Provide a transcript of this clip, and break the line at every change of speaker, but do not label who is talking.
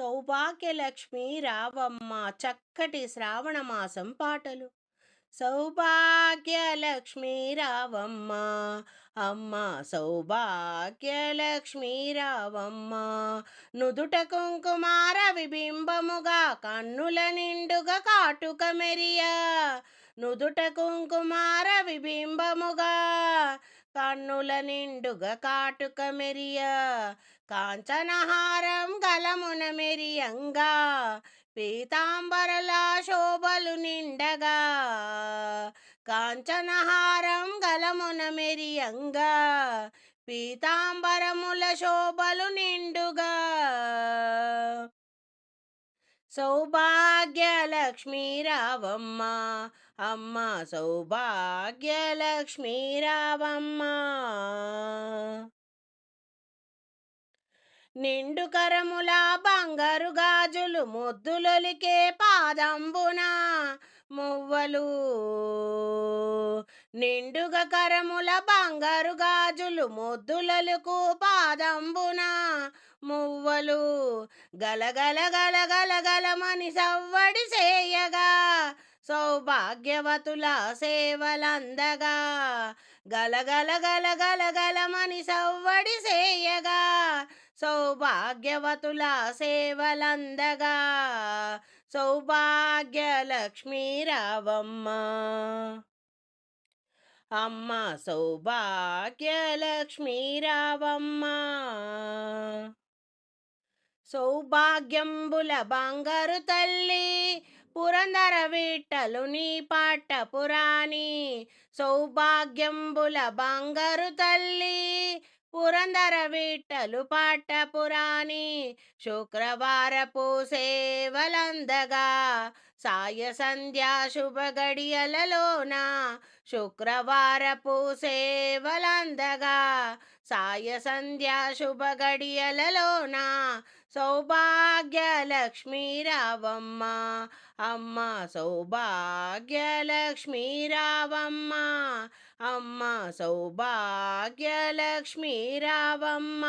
సౌభాగ్యలక్ష్మి రావమ్మ చక్కటి శ్రావణ మాసం పాటలు. సౌభాగ్యలక్ష్మి రావమ్మ అమ్మ సౌభాగ్యలక్ష్మి రావమ్మ నుదుట కుంకుమార విబింబముగా కన్నుల నిండుగా కాటుక మెరియా నుదుట కుంకుమార విబింబముగా కన్నుల నిండుగా కాటుక మెరియ కాంచనహారం గలమున మెరియంగా పీతాంబరల శోభలు నిండగా కాంచనహారం గలమున మెరియంగా పీతాంబరముల శోభలు నిండుగా సౌభాగ్యలక్ష్మీ రావమ్మ అమ్మ సౌభాగ్యలక్ష్మీ రావమ్మ నిండు కరముల బంగారు గాజులు ముద్దులొలికే పాదంబున. మువ్వలు నిండుగా కరముల బంగారు గాజులు ముద్దులకు పాదంబున మువ్వలు. గలగల గలగల గలమని సవ్వడి చేయగా సౌభాగ్యవతుల సేవలందగా. గలగల గలగల గలమని సవ్వడి చేయగా సౌభాగ్యవతుల సేవలందగా. సౌభాగ్యలక్ష్మీ రావమ్మ. అమ్మ సౌభాగ్యలక్ష్మీ రావమ్మ. సౌభాగ్యంబుల బంగారు తల్లి పురందర విట్టలు నీ పాట పురాణి. సౌభాగ్యంబుల బంగారు తల్లి పురందర విట్టలు పాట పురాణి. శుక్రవారపు సేవలందగా సాయ సంధ్యా శుభ గడియలలోన శుక్రవారపు సేవలందగా సాయ సంధ్యా శుభ గడియలలోన సౌభాగ్యలక్ష్మీ రావమ్మ అమ్మ సౌభాగ్యలక్ష్మీ రావమ్మ అమ్మ సౌభాగ్యలక్ష్మీ రావమ్మ